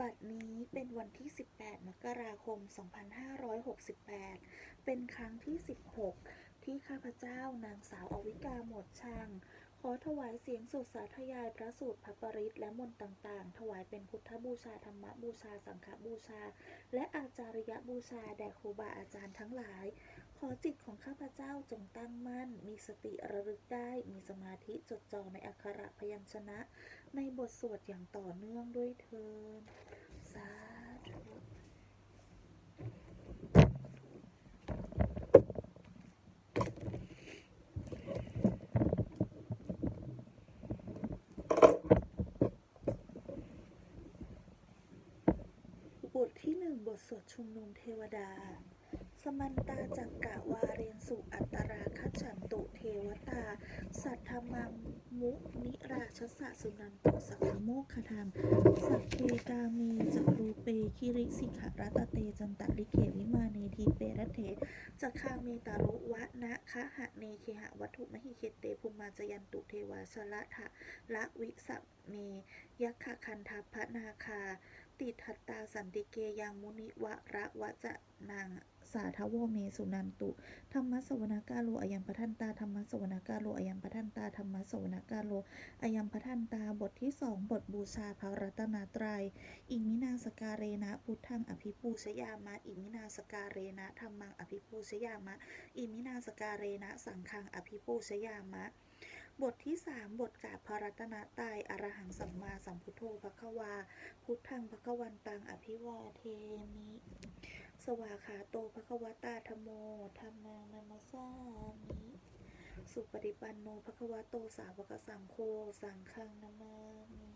บัดนี้เป็นวันที่ 18 มกราคม 2568 เป็นครั้งที่ 16 ที่ข้าพเจ้านางสาวอวิกาหมดช่าง ขอถวายเสียงสุดสาธยายพระสูตรพระปริตและมนต์ต่างๆ ถวายเป็นพุทธบูชาธรรมบูชาสังฆบูชา และอาจาริยบูชาแด่ครูบาอาจารย์ทั้งหลาย ขอจิตของข้าพเจ้าจงตั้งมั่น มีสติระลึกได้ มีสมาธิจดจ่อในอักขระพยัญชนะ ในบทสวดอย่างต่อเนื่องด้วยเทินสาธุบทที่หนึ่งบทสวดชุมนุมเทวดา สมันตาจักกะวาเรียนสุอัตราคัจฉันตุเทวตา สัทธมังมุนิราชสะสุนันตุสักขโมคคธรรมสัพเพกามีจักรูเปคิริสิขรัตเตจันตะลิเกวิมาเนทีเปรเถจักคาเมตารุวะนะคะหะเนเคหะวัตถุมหิเคเตภูมาจยันตุเทวาชละทะละวิสัมเมยักขะคันทัพพนาคา ติทัตตาสันติเกยังมุนิวะระวะจะนางสาทโวเมสุนันตุ ธรรมสวนากาโลอายัมปทันตาธรรมสวนากาโลอายัมปทันตาธรรมสวนากาโลอายัมปทันตาบทที่สองบทบูชาพระรัตนตรัย อิมินาสการเรนะพุทธังอภิปูชยามะ อิมินาสการเรนะธรรมังอภิปูชยามะ อิมินาสการเรนะสังฆังอภิปูชยามะ บทที่สามบทกาพระรัตนตรัยอรหังสัมมาสัมพุทโธภควา พุทธังภควันตังอภิวาเทมิ สวาขาโตภควตาธโมธรรมังนามัสสามิสุปฏิปันโนภควโตสาวกสังโฆสังฆังนามามิ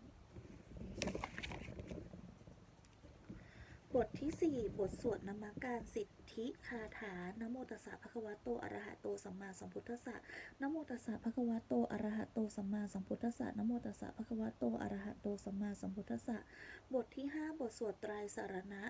บทที่ 4 บทสวดนมัการสิทธิคาถานโมตัสสะภะคะวะโตอะระหะโตสัมมาสัมพุทธัสสะนโมตัสสะภะคะวะโตอะระหะโตสัมมาสัมพุทธัสสะนโมตัสสะภะคะวะโตอะระหะโตสัมมาสัมพุทธัสสะบทที่ 5 บทสวดไตรสารณะ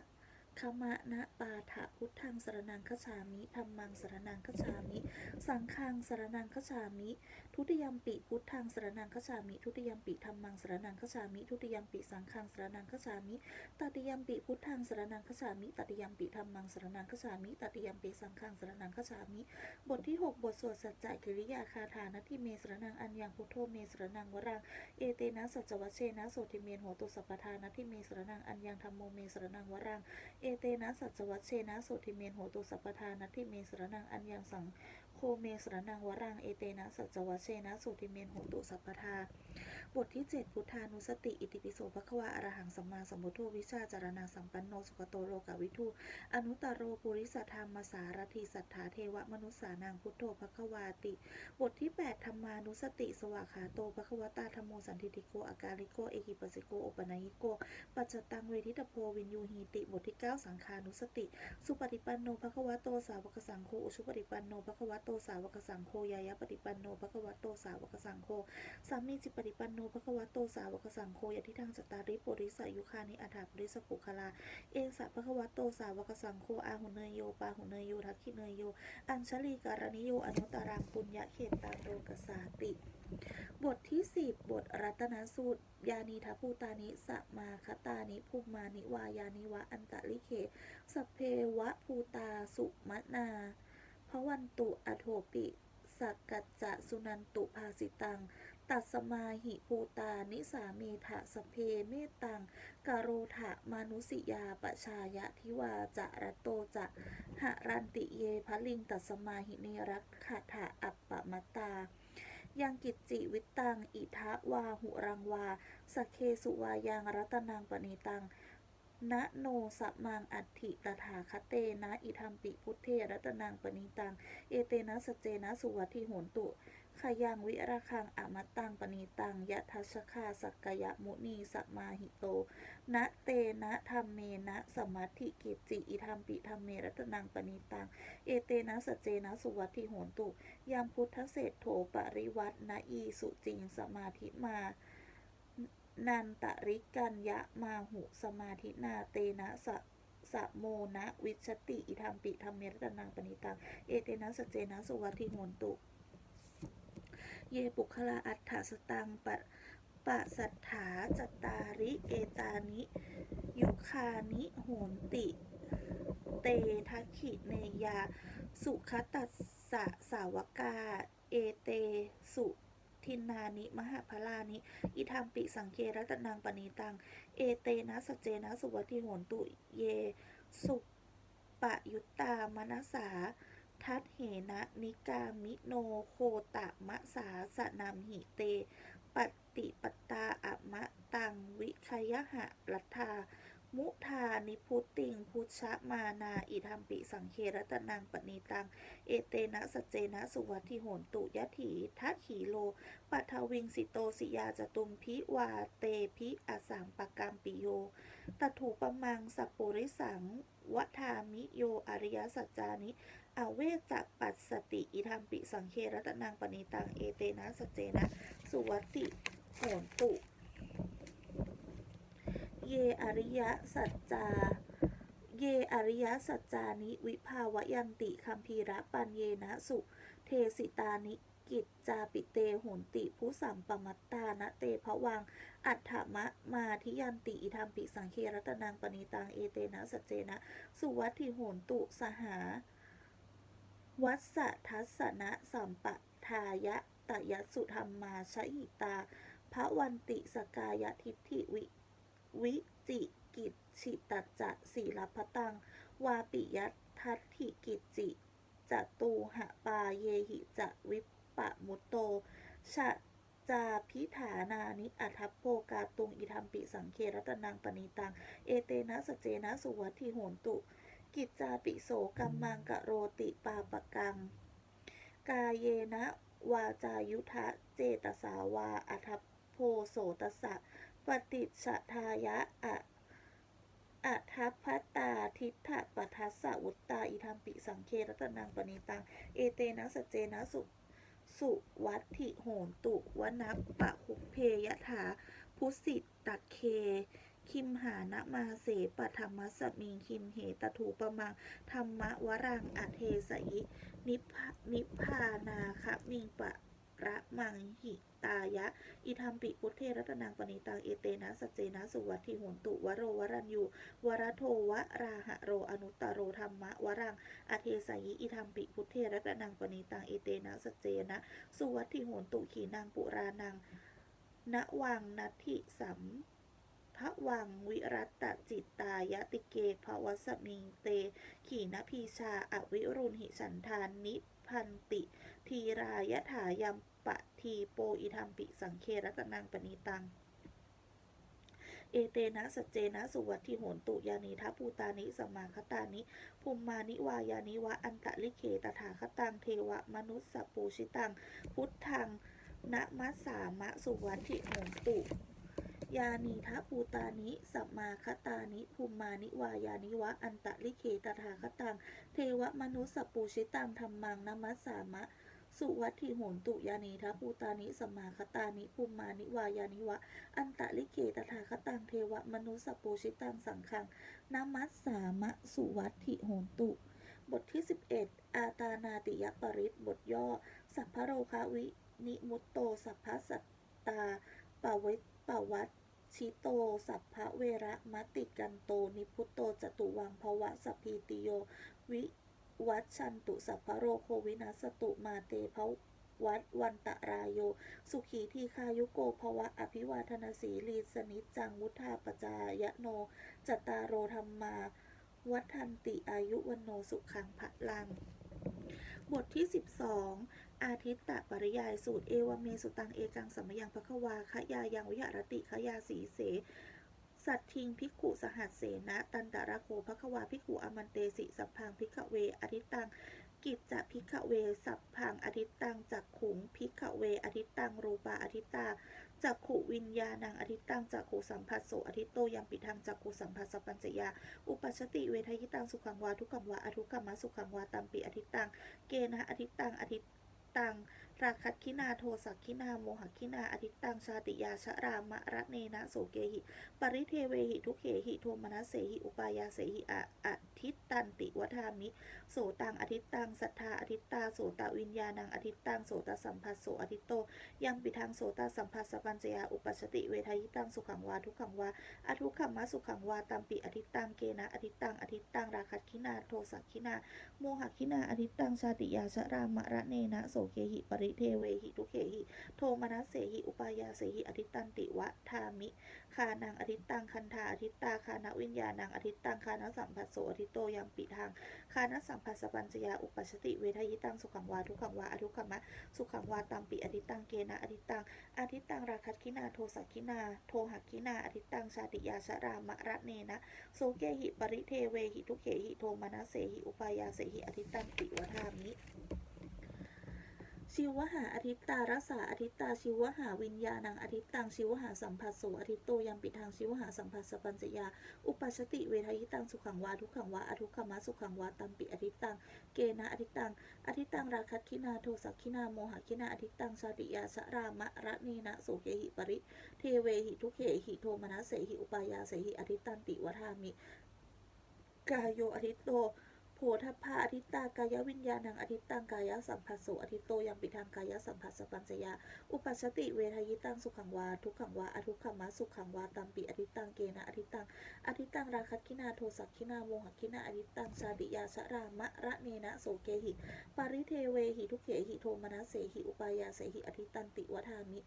ขมะนะปาถะพุทธังสรนังคจฉามิธรรมังสรนังคจฉามิ สังฆังสรนังคจฉามิ ทุติยมปิพุทธังสรนังคจฉามิ ทุติยมปิธรรมังสรนังคจฉามิ ทุติยมปิสังฆังสรนังคจฉามิตติยมปิพุทธังสรนังคจฉามิตติยมปิธรรมังสรนังคจฉามิตติยมปิสังฆังสรนังคจฉามิ บทที่ 6 บทสวดสัจจะกิริยาคาถานะที่เมสรนังอัญญังพุทโธเมสรนังวรังเอเตนะสัจวัชเชนะโสติเมนโหตุสัพพทานะที่เมสรนังอัญญังธรรมโมเมสรนังวรังเอเตนะสัจวัชเชนะโสติเมนโหตุสัพพทานัที่เมสรนังอัญญังสังโคเมสรนังวรังเอเตนะสัจจวัชเชนะโสติเมนโหตุสัพพทา บทที่ 7 พุทธานุสติ อิติปิโสภควาอรหังสัมมาสัมพุทโธวิชาจารณาสัมปันโนสุขโตโลกาวิทูอนุตตรโรปุริสธรรมสารถีสัทธาเทวมนุษสานังพุทโธภควาติ บทที่ 8 ธรรมานุสติ สวากขาโตภควตาธรรมโมสันทิติโกอากาลิโกเอหิปสิโกโอปนายิโก ปัจจตังเวทิตโพวินยูหีติ บทที่ 9 สังขานุสติ สุปฏิปันโนภควโตสาวกสังโฆอุชุปฏิปันโนภควโตสาวกสังโฆยายะปฏิปันโนภควโตสาวกสังโฆสามีจิปฏิปันโนภควโตสาวกสังโฆยะทิทางจตาริปุริสายุคานิอัฏฐาปุริสปุคลา เอสะภควโตสาวกสังโฆอาหุเนยโยปาหุเนยโยทักขิเนยโย อัญชลีการณิโยอนุตตรังปุญญะเขตตาโรกสาติ บทที่10บทรัตนสูตร ยานีทัพภูตานิสมาคตานิภูมานิวายานิวะอันตะลิเขสพเพวะภูตาสุมนาพระวันตุอโทปิ สักกัจจะสุนันตุภาสิตัง ตัสมาหิภูตานิสาเมถะสเพเมตตังกโรถะมานุสิยาปชายะทิวาจะระโตจะหะรันติเยพลิงตัสมาหิเนรักขะถะอัปปมตายังกิจจิวิตตัง อิทะวาหุรังวาสเคสุวายังรัตนังปณิตัง นะโนสะมังอัตถิตถาคเตนะอิทัมปิพุทเทรัตนังปณิตัง เอเตนะสเจนะสุวัติโหนตุขยังวิราคังอมตตังปณิตังยะทัชคาสักกยมุนีสัมาหิโต นะเตนะธรรมเมนะสมัติกิจจิอิทัมปิธรรมเมรัตนังปณิตัง เอเตนะสเจนะสุวัติโหนตุยามพุทธเศษโถปริวัตนะอีสุจิงสมาธิมา นันตริกัญญะมาหุสมาธินาเตนะสะสะโมนะวิชติ อิธรรมปิธรรมเมรตนังปณิตัง เอเตนะสเจนะสุวัติโหนตุ เยปุคลาอัฏฐสตังปะปะสัทธาจตตาริ เอตานิ ยุคานิโหนติ เตทัขิเนยา สุขตัสสะสาวกา เอเตสุ ทินนานิ มหาพลานิ อิทัมปิสังเครัตนังปณีตัง เอเตนะสเจนะสุวัติโหนตุเย สุปะยุตตามนัสา ทัตเหนะนิกามิโนโคตะมะสาสนามหิเต ปฏิปตาอะมะตังวิคยหะรัตถา มุทานิพุตติง พุชะมานาอิทัมปิสังเครตนังปณีตัง เอเตนะสเจนะสุวัติโหนตุยะถีทัขีโลปัทวิงสิโตสิยาจตุมพิวาเตพิอสังปกรรมปิโยตถูปมังสัปุริสังวัฏามิโยอริยสัจจานิอเวจักปัสสติอิทัมปิสังเครตนังปณีตัง เอเตนะสเจนะสุวัติโหนตุ เยอริยสัจจา เยอริยสัจจานิวิภาวยันติคัมภีระปัญเยนะสุ เทสิตานิกิจจาปิเตโหนติผู้สัมปมัตตานะเตภวัง อัฏฐมะมาทิยันติอิทัมปิสังเครตนังปณิตังเอเตนะสัจเจนะ สุวัตถิโหนตุสหา วัสสะทัสสนะสัมปทายะตยสุธรรมมาชหิตาพระวันติสกายทิฏฐิวิ วิจิกิจฉิตจะสีลพตัง วาปิยัตทัตถิกิจจิจตูหะปาเยหิจะวิปปะมุตโตชะจาพิฐานานิอัทัพโพกาตุงอิทัมปิสังเครตนังปณิตัง เอเตนะสเจนะสุวัติโหนตุ กิจจาปิโสกัมมังกะโรติปาปะกัง กาเยนะ วาจายุทะเจตสาวาอัทัพโพโสตสะ ปฏิชะทายะอะอะทัพพตาทิฏฐปัทัสสะวุตตาอิทัมปิสังเครตนังปณิตัง เอเตนะสเจนะสุสุวัติโหนตุวนัปปะคุเพยถาพุสิตตัดเค คิมหานะมาเสปธรรมสมิงคิมเหตถูปมังธรรมวรังอเทสยินิพนิพพานาคะมิงปะ ระมังหิตายะ อิทัมปิพุทเทรัตนังปณิตังเอเตนะสจเจนะสุวัติโหนตุวโรวรัญยูวรโทวราหะโรอนุตตโรธรรมะวรังอเทสยิอิทัมปิพุทเทรัตนังปณิตังเอเตนะสจเจนะสุวัติโหนตุขีนางปุรานังณวังนัตถิสัม พระวังวิรัตตจิตตายติเกภวสมิงเต ขีนพีชาอวิรุณหิฉันทานนิพันติ ทีรายถายัมปะทีโปอิทัมปิสังเครตนังปณิตัง เอเตนะสเจนะสุวัติโหนตุยานิทัพปูตานิสมมาคตานิภูมิมานิวายานิวะอันตะลิเขตถาคตังเทวมนุสสปูชิตัง พุทธังนะมัสสามะสุวัติโหนตุ ยานีทะปูตานิสัมมาคตานิภูมิมานิวายานิวะ อันตะลิเขตถาคตัง เทวมนุสสปูชิตังธรรมังนมัสสามะ สุวัตถิโหนตุยานีทะปูตานิสัมมาคตานิภูมิมานิวายานิวะ อันตะลิเกตถาคตัง เทวมนุสสปูชิตังสังขังนมัสสามะ สุวัตถิโหนตุบทที่ 11 อาตานาติยปริตบทย่อ สัพพโรคาวิ นิมุตโต สัพพสัตตาปะเวปวัต ชิโต สัพพะเวระมติกันโต นิพุตโตจตุวังภวะสพีติโย วิวัชชันตุสัพพะโรโควินัสตุมาเตภวัตวันตะรายโย สุขีทีคายุโกภวะอภิวาทนาสีลีสนิจจังวุธาปจายโน จตารโรธรรมา วัฒนติอายุวันโนสุขังพะลัง บทที่ 12 อาทิตตปริยายสูตรเอวเมสุตัง เอกังสัมมยังภควาขยายังวิหารติขยาสีเส สัตทิงพิกขุสหัสเสนะ ตันตระโคภควาพิกขุอมันเตสิสัพพังพิกเวอทิตตัง กิจจะพิกเว สัพพังอทิตตังจักขุงพิกเวอทิตตังรูปาอทิตตาจักขุวิญญาณังอทิตตังจักขุสัมผัสโสอทิตโตยัมปิทังจักขุสัมผัสสปัญจยา อุปัชติเวทยิตังสุขังวาทุกขังวาอทุกขมะสุขังวาตัมปิอทิตตังเกนะอทิตตังอทิ ตตัง ราคัตคินาโทสักคินาโมหคินาอทิตตังชาติยาชะรามะระเนนะโสเกหิ ปริเทเวหิทุเขหิโทมนัสเสหิอุปายาเสหิอะอทิตตันติวทามิ โสตังอทิตตังสัทธาอทิตตาโสตวิญญาณังอทิตตังโสตสัมภัสโสอทิตโต ยังปิทังโสตสัมภัสสปัญจยาอุปชติเวทายิตังสุขังวาทุขังวาอทุกขมมะสุขังวาตัมปิอทิตตังเกนะอทิตตังอทิตตังราคัตคินาโทสักคินาโมหคินาอทิตตังชาติยาชะรามะระเนนะโสเกหิปริเทเวหิทุเขหิ โทมนัสเสหิ อุปายาเสหิอทิตันติวะทามิ คานังอทิตังคันธาอทิตาคานวิญญาณังอทิตังคานสัมภัสโสอทิตโตยังปิทางคานสัมภัสปัญจยาอุปัชติเวทยิตังสุขังวาทุขังวาอทุขมะสุขังวาตัมปิอทิตังเกนะอทิตังอทิตังราคัตคินาโทสักคินา โทหักคินาอทิตังชาติยาชรามะระเนนะโสเกหิปริเทเวหิทุเขหิโทมนัสเสหิ อุปายาเสหิอทิตันติวะทามิ ชิวหาอทิตตารัสสาอทิตตาชิวหาวิญญาณังอทิตตังชิวหาสัมภัสโสอทิตโตยังปิทางชิวหาสัมภัสสปัญจยา อุปัชติเวทยิตังสุขังวาทุกขังวาอทุกขมะสุขังวาตัมปิอทิตตังเกนะอทิตตังอทิตตังราคัตคินาโทสักคินาโมหคินาอทิตตังชาติยาชะรามะระเนนะโสเกหิปริเทเวหิทุเขหิโทมนัสเสหิอุปายาเสหิอทิตตันติวทามิกายโยอทิตโต โพธพาอทิตากายวิญญาณังอทิตังกายสัมภัสโสอทิโตยังปิทางกายสัมภัสสปัญจยา อุปัชติเวทยิตังสุขังวา ทุกขังวาอทุกขมะสุขังวาตัมปิอทิตังเกนะอทิตังอทิตังราคัตคินาโทสักคินาโมหคินาอทิตังชาติยาชรามะระเนนะโสเกหิ ปาริเทเวหิทุกเขหิโทมนัสเสหิอุปายาเสหิอทิตตันติวทามิ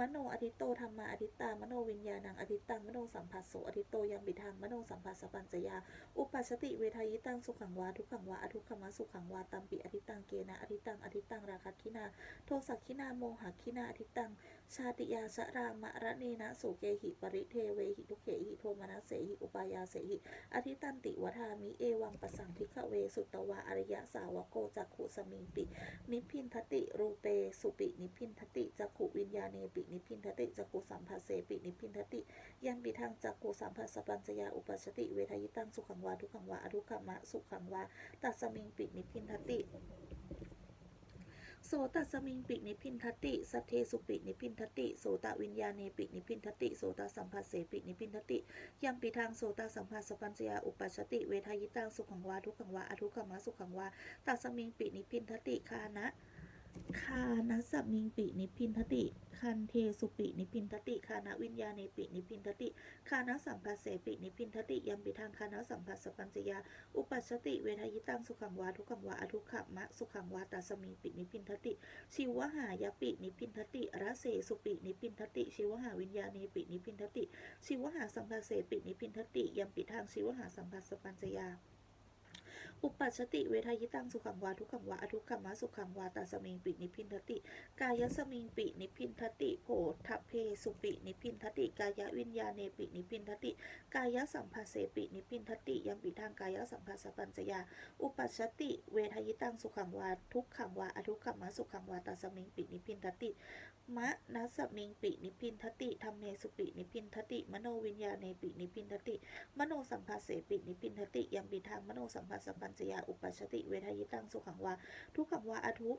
มโนอทิตโตธรรมาอทิตตามโนวิญญาณังอทิตตังมโนสัมภัสโสอทิตโตยังบิทังมโนสัมภัสสปัญจยา อุปัชติเวทายิตังสุขังวาทุกขังวาอทุกขมะสุขังวาตัมปิอทิตตังเกนะอทิตตังอทิตตังราคัคินา โทสักคินาโมหคินาอทิตตัง ชาติยาชะรามะระเนนะโสเกหิปริเทเวหิทุเขหิโทมนัสเสหิอุปายาเสหิอทิตันติวทามิเอวังปสังทิขเวสุตตวาอริยสาวโกจักขุสมิงปินิพินทติรูเปสุปินิพินทติจักขุวิญญาเนปินิพพินทติจักขุสัมภาเสปินิพพินทติ ยันปิทางจักขุสัมภัสปัญจยาอุปัชติ เวทยิตังสุขังวาทุกขังวาอทุขมะสุขังวาตัสมิงปินิพพินทติโสตัสมิงปินิพพินทติสัทเทสุปินิพพินทติโสตวิญญาเนปินิพพินทติโสตสัมภัสเสปินิพพินทติยังปิทางโสตสัมภัสสปัญจยาอุปัชติเวทยิตังสุขังวาทุกขังวาอทุกขมะสุขังวาตัสมิงปินิพพินทติคานะ คานัสมิงปินิพินทติ คันเทสุปินิพินทติ คานะวิญญาเนปินิพินทติ คานะสัมภัสเสปินิพินทติ ยัมปิทางคานะสัมภัสสปัญจยา อุปัชชติ เวทยิตังสุขังวาทุกขังวาอทุกขมะสุขังวาตัสมิงปินิพินทติ ชิวหายปินิพินทติระเสสุปินิพินทติ ชิวหาวิญญาเนปินิพินทติ ชิวหาสัมภัสเสปินิพพินทติ ยัมปิทางชิวหาสัมภัสสปัญจยา อุปัชติเวทยิตังสุขังวาทุกขังวาอทุกขมะสุขังวาตาสมิงปินิพินทติ กายสมิงปินิพินทติโผทเพสุปินิพินทติ กายวิญญาเนปินิพินทติ กายสัมภาเสปินิพินทติยัมปิทางกายสัมภาสปัญจยา อุปัชติ เวทยิตังสุขังวาทุกขังวาอทุกขมะสุขังวาตาสมิงปินิพินทติมะนัสมิงปินิพินทติธรรมเมสุปินิพินทติ มโนวิญญาเนปินิพินทติ มโนสัมภาเสปินิพินทติยัมปิทางมโนสัมภาสปัญจยาอุปัชติเวทยิตังสุขังวาทุกขังวาอทุ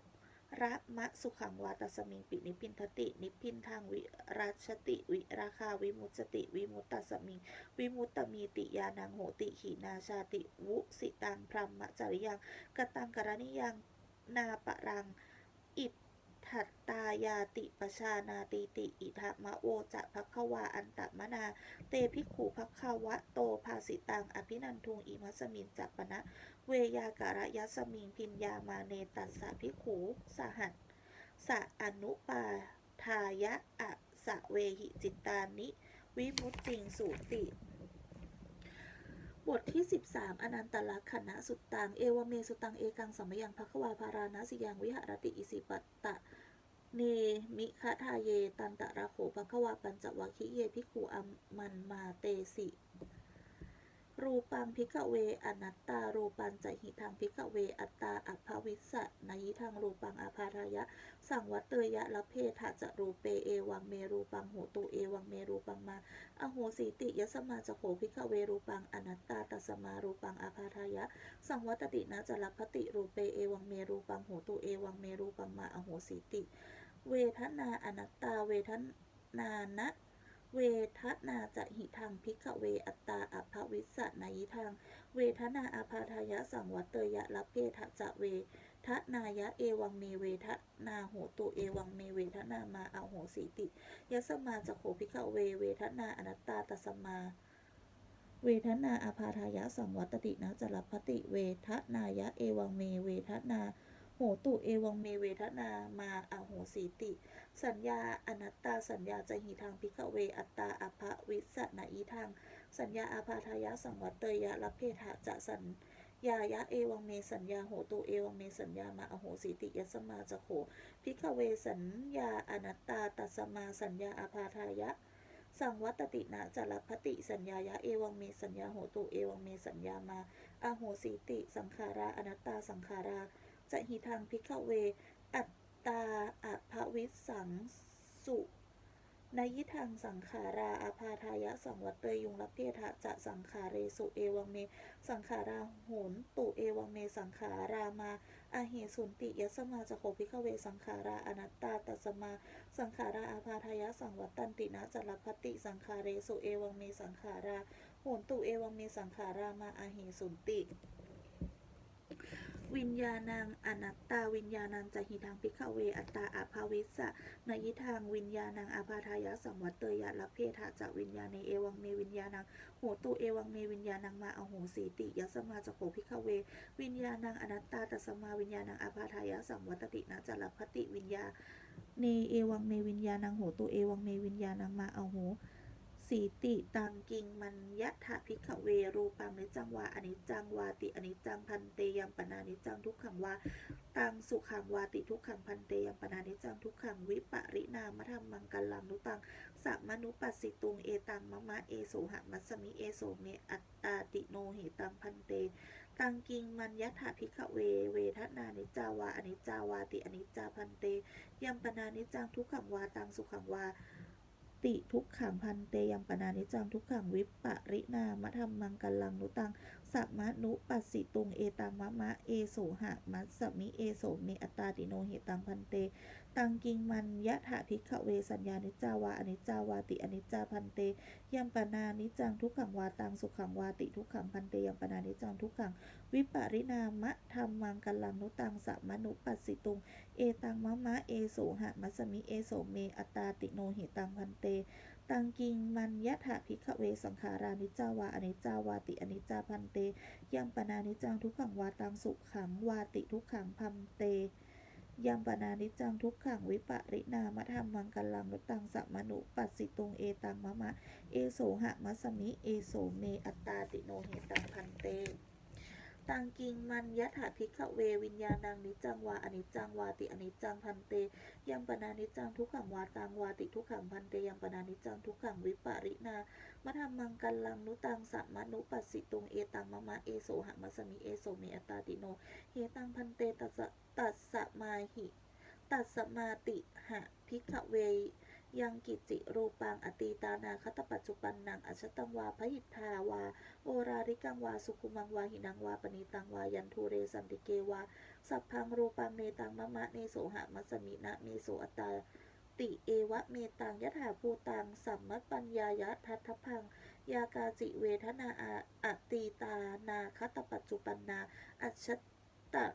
ระมะสุขังวาตัสมิงปินิพินทติ นิพินทางวิราชติ วิราคาวิมุตติ วิมุตตัสมิง วิมุตตมีติยานังโหติขีนาชาติวุสิตังพรหมจริยังกตังกรณิยังนาปะรัง อิท ถัตตายาติปชานาติติ อิทะมะโวจะภควาอันตมนา เตภิกขุภควะโตภาสิตัง อภินันทุงอิมัสมินจัปปนะ เวยาการะยัสมิงพินยามาเนตัสสะภิกขุสหัสสะอนุปาทายะอะสะเวหิจิตตานิ วิมุตติงสูติ บทที่ 13 อนันตลักขณะสุตตัง เอวเมสุตัง เอกังสัมยังภควาภาราณสิยังวิหารติอิสิปตะ เนมิคทาเย ตันตะระโขภควาปัญจวัคคิเยภิขุอัมมันมาเตสิ รูปังพิกเว อนัตตา รูปันจหิทังพิกเว อัตตา อัพภวิสสะนยิทังรูปังอาพาทายะ สังวัตเตยะละเพทะจะรูเปเอวังเมรูปังโหตุเอวังเมรูปังมา อโหสีติยสมาจะโขพิกเวรูปังอนัตตาตัสมารูปังอาพาทายะ สังวัตตินะจะรัพติรูเปเอวังเมรูปังโหตุเอวังเมรูปังมา อโหสีติ เวทนาอนัตตาเวทนานะเวทนาจะหิทังพิกเวอัตตาอัพภวิสสะนายทังเวทนาอาพาทายะสังวัตเตยะละเพทะจะเวทนายะเอวังเมเวทนาโหตุเอวังเมเวทนามาอโหสีติยสมาจะโขพิกเวเวทนาอนัตตาตสมา เวทนาอาพาทายะสังวัตตินะจรพติ เวทนายะเอวังเมเวทนา โหตุเอวังเมเวทนามาอโหสีติ สัญญาอนัตตาสัญญาจะหิทางพิกเวอัตตาอภวิสนาอีทาง สัญญาอาพาทายะสังวัตเตยะละเพทะจะสัญญายะเอวังเมสัญญาโหตุเอวังเมสัญญามาอโหสีติยสมาจะโขพิกเวสัญญาอนัตตาตัสมาสัญญาอาพาทายะ สังวัตตินะจารพติสัญญายะเอวังเมสัญญาโหตุเอวังเมสัญญามาอโหสีติ สังขาราอนัตตาสังขารา จะหิทางพิกเว อัตตาอภวิสังสุนยิทางสังขาราอาพาทายะสังวัตเตยุงลเพทะจะสังขาเรสุเอวังเม สังขาราโหนตุเอวังเม สังขารามาอาเหสุนติยสมาจะโคพิกเวสังขาราอนัตตาตัสมา สังขาราอาพาทายะสังวัตตันตินะจารพติสังขาเรสุเอวังเม สังขาราโหนตุเอวังเม สังขารามาอาเหสุนติ วิญญาณังอนัตตาวิญญาณังจะหิทังพิกเว อัตตาอาภาวิสะนยิทางวิญญาณังอาพาทายะสังวัตเตยะละเพทะจะวิญญาณในเอวังเมวิญญาณังโหตุเอวังเมวิญญาณังมาอโหสีติยสมาจะโขพิกเว วิญญาณังอนัตตาตสมาวิญญาณังอาพาทายะสังวัตตินะจารพติวิญญาเนเอวังเมวิญญาณังโหตุเอวังเมวิญญาณังมาอโห สีติตังกิงมันยะถะพิกเวรูปังนิจังวาอนิจังวาติอนิจังพันเตยัมปนานิจังทุกขังวาตังสุขังวาติทุกขังพันเตยัมปนานิจังทุกขังวิปริณามะธรรมังกัลลังนุตังสัมมนุปัสสิตุงเอตังมะมะเอโสหะมัสมิเอโสเมอัตตาติโนเหตังพันเตตังกิงมันยะถะพิกเวเวทนานิจาวาอนิจาวาติอนิจจาพันเตยัมปนานิจังทุกขังวาตังสุขังวา ติทุกขังพันเตยัมปนานิจังทุกขังวิปริณามะธรรมังกัลลังนุตัง สัมมนุปัสสิตุงเอตังมะมะเอโสหะมัสสมิเอโสเมอัตตาติโนเหตังพันเต ตังกิงมันยะถะพิกขเวสัญญานิจาวาอนิจจาวาติอนิจจาพันเตยัมปนานิจังทุกขังวาตังสุขังวาติทุกขังพันเตยัมปนานิจังทุกขัง วิปริณามะธรรมังกัลลังนุตังสัมมนุปัสสิตุงเอตังมะมะเอโสหะมัสสมิเอโสเมอัตตาติโนเหตังพันเต ตังกิงมันยะถะพิกเวสังขารานิจาวาอนิจาวาติอนิจจาพันเตยัมปนานิจังทุกขังวาตังสุขังวาติทุกขังพันเตยัมปนานิจังทุกขังวิปริณามะธรรมมังกลังนุตังสัมนุปัสสิตุงเอตังมะมะ เอโสหะมัสสมิ เอโสเมอัตตาติโนเหตังพันเต ตังกิงมันยะถาพิกเววิญญาณังนิจังวาอนิจังวาติอนิจังพันเตยัมปนานิจังทุกขังวาตังวาติทุกขังพันเตยัมปนานิจังทุกขังวิปริณามะธรรมังกัลลังนุตังสัมมนุปัสสิตุงเอตังมะมะเอโสหะมัสมิเอโสเมอตาติโนเฮตังพันเตตัสตัสสมาหิตัสสมาติหะพิกเว ยังกิจิรูปังอตีตานาคตปัจจุปันนังอัชตังวาพหิทธาวา โอราริกังวา สุขุมังวาหินังวาปณิตังวา ยันทูเรสันติเกวา สัพพังรูปังเนตังมะมะเนโสหะมัสมินะเมโสอัตตาติเอวะเมตังยถาภูตังสัมมัตปัญญายะทัตพัง ยากาจิเวทนาอาอตีตานาคตปัจจุปันนา อัจฉตะ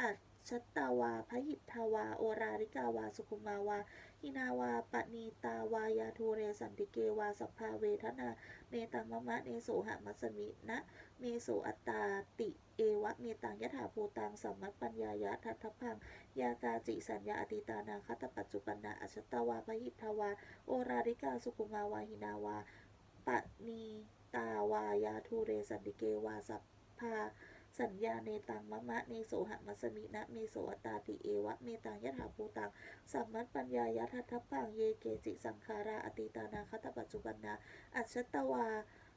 อัจฉตาวาพหิทธาวา โอราริกาวา สุขุมาวา หินาวาปณีตาวายาทูเรสันติเกวาสัพพาเวทนา เนตังมะมะเนโสหะมัสมินะเมโสอัตตาติเอวะเมตังยะถาภูตังสัมมัตปัญญายะทัตถพังยากาจิสัญญาอติตานาคตปัจจุปันนาอัชตวาพหิทธาวา โอราริกาสุขุมาวาหินาวาปณีตาวายาทูเรสันติเกวาสัพพา สัญญาเนตังมะมะเนโสหะมัสมินะเมโสอตตาติเอวะเมตังยะถาภูตังสัมมัตปัญญายะทัตถพังเยเกจิสังขาราอติตานาคตปัจจุบันนาอัจฉตวา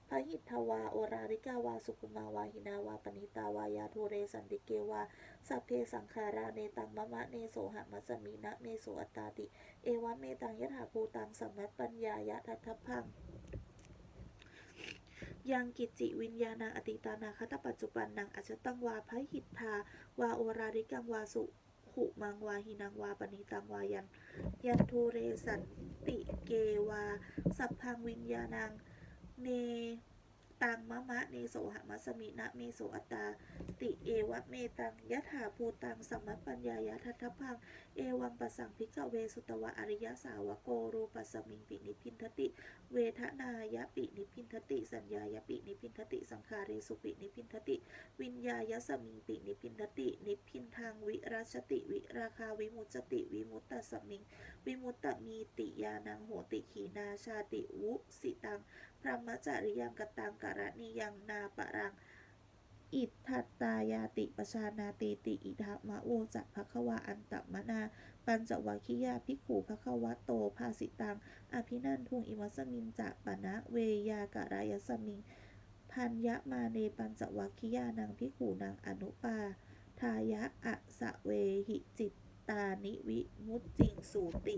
พะหิทธวาโอราริกาวาสุขุมาวาหินาวาปณิตาวายาทูเรสันติเกวาสัพเพสังขาราเนตังมะมะเนโสหะมัสมินะเมโสอัตตาติ เอวะเมตังยถาภูตังสัมมัตปัญญายะทัตถพัง ยังกิจจิวิญญาณังอติตานาคตปัจจุบันนังอัจตังวาพระหิทธาวาโอราริกังวาสุขุมังวาหินังวาปณิตังวายันยันทูเรสันติเกวา สัพพังวิญญาณังเนตังมะมะเนโสหะมัสมินะเมโสอัตตา ติเอวะเมตังยะถาภูตังสัมมัปปัญญายะทัตพัง เอวังปะสังพิกเวสุตวะอริยสาวโกรูปัสสมิงปินิพินทติ เวทนายปินิพินทติ สัญญายปินิพินทติ สังขาเรสุปินิพินทติ วิญญายสมิงปินิพินทติ นิพินทางวิรัชติ วิราคาวิมุตจติ วิมุตตสมิง วิมุตตมีติยานังโหติขีนาชาติวุสิตังพรหมจริยังกตังกะระนิยังนาปะรัง อิทธัตตายาติปชานาติติอิทัมะโวจะภควาอันตมนา ปัญจวัคคิยาภิกขุภควะโตภาสิตัง อภินันทุงอิมัสมินจะปะนะเวยากะรายสมิง พันยะมาเนปัญจวัคคิยานังภิกขุนังอนุปา ทายะอะสะเวหิจิตตานิวิมุตติงสูติ